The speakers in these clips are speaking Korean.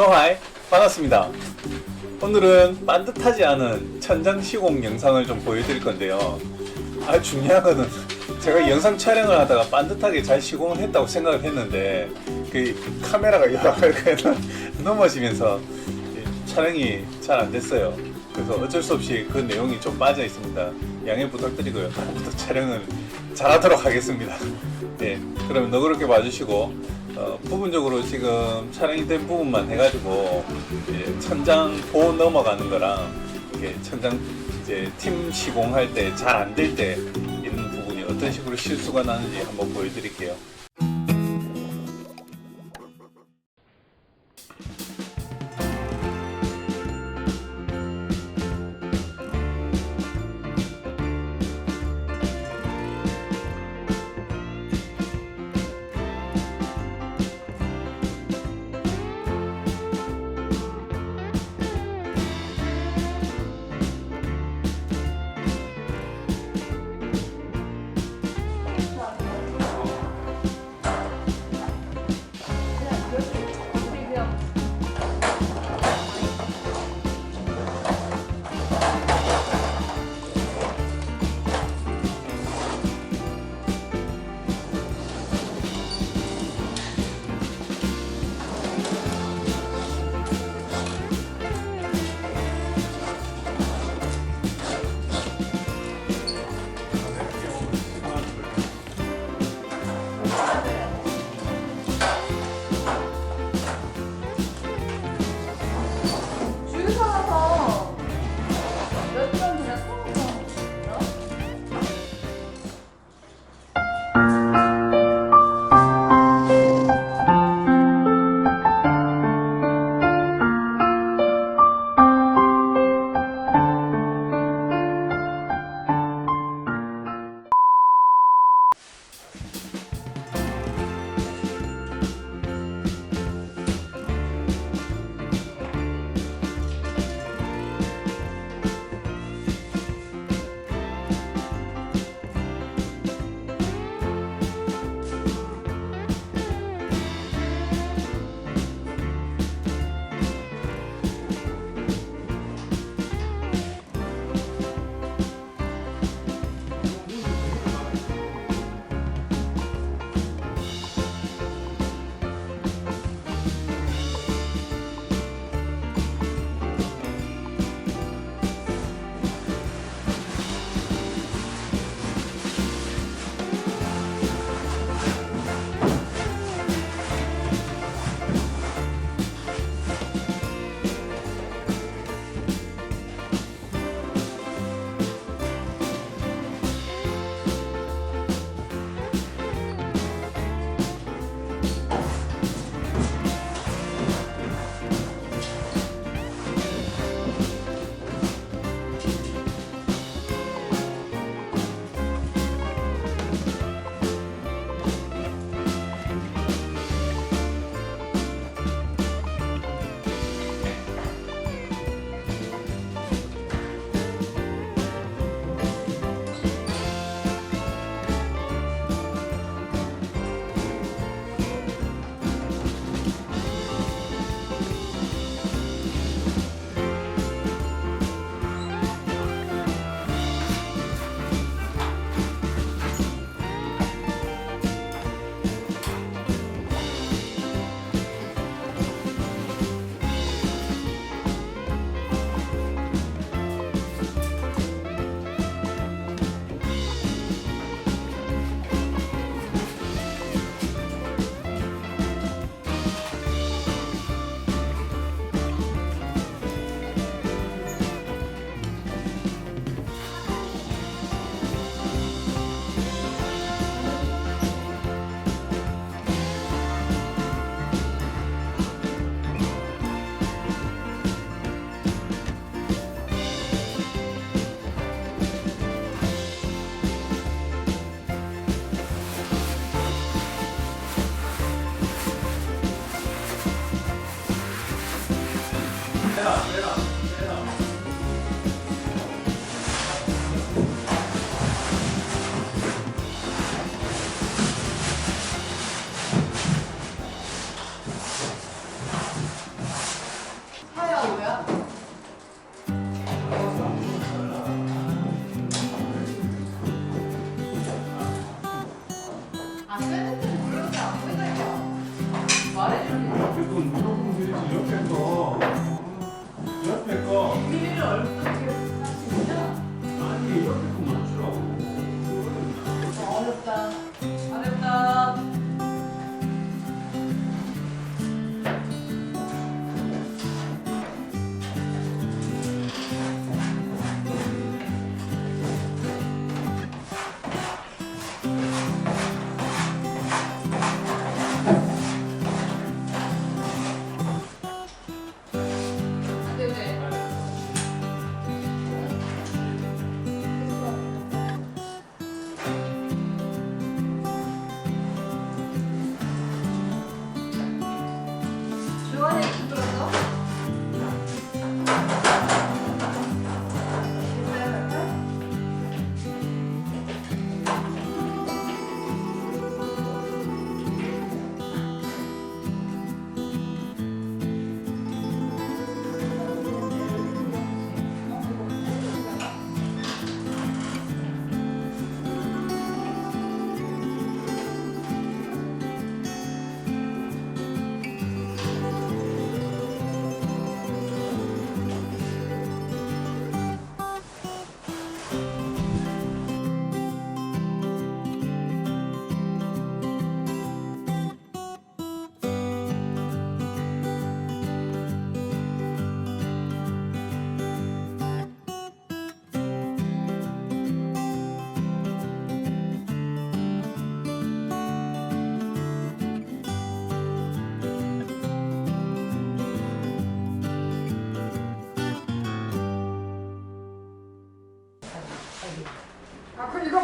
어하이. 반갑습니다. 오늘은 반듯하지 않은 천장 시공 영상을 좀 보여드릴 건데요. 아 중요한 거는 제가 영상 촬영을 하다가 반듯하게 잘 시공을 했다고 생각을 했는데 그 카메라가 이렇게 넘어지면서 촬영이 잘 안 됐어요. 그래서 어쩔 수 없이 그 내용이 좀 빠져 있습니다. 양해 부탁드리고요. 다음부터 촬영을 잘하도록 하겠습니다. 네 그럼 너그럽게 봐주시고 어, 부분적으로 지금 촬영이 된 부분만 해가지고 천장 보호 넘어가는 거랑 이게 천장 이제 팀 시공할 때 잘 안 될 때 있는 부분이 어떤 식으로 실수가 나는지 한번 보여드릴게요.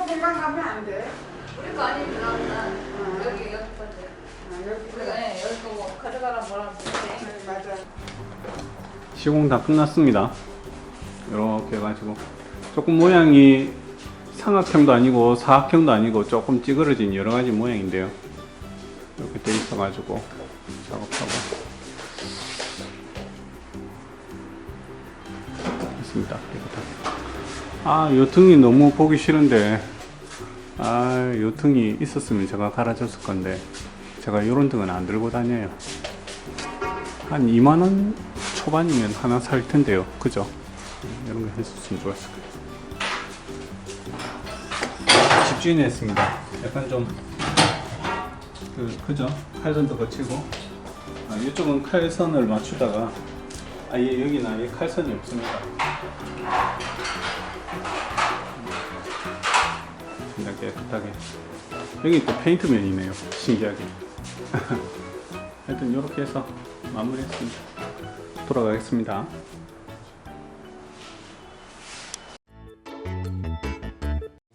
공간 가면 안 돼. 우리 거 아니지 나는 여기 여기 건데 아, 여기 우리가 네, 여기 거뭐 가져가라 뭐라 그러는데 네, 맞아. 시공 다 끝났습니다. 이렇게 해가지고 조금 모양이 삼각형도 아니고 사각형도 아니고 조금 찌그러진 여러 가지 모양인데요. 이렇게 돼 있어가지고 작업하고 있습니다. 깨끗하게. 아, 요 등이 너무 보기 싫은데 아, 요 등이 있었으면 제가 갈아줬을 건데 제가 이런 등은 안 들고 다녀요. 한 2만 원 초반이면 하나 살 텐데요. 그죠? 이런 거 했었으면 좋았을 거예요. 집주인했습니다. 약간 좀 그, 그죠? 칼선도 거치고 아, 이쪽은 칼선을 맞추다가 아예 여기는 아예 칼선이 없습니다. 그냥 깨끗하게 여기 또 페인트면이네요. 신기하게. 하여튼 이렇게 해서 마무리했습니다. 돌아가겠습니다.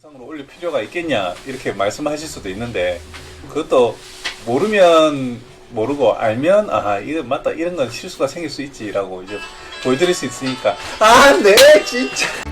영상으로 올릴 필요가 있겠냐 이렇게 말씀하실 수도 있는데 그것도 모르면 모르고 알면 아 이거 맞다 이런 건 실수가 생길 수 있지라고 이제 보여드릴 수 있으니까 아네 진짜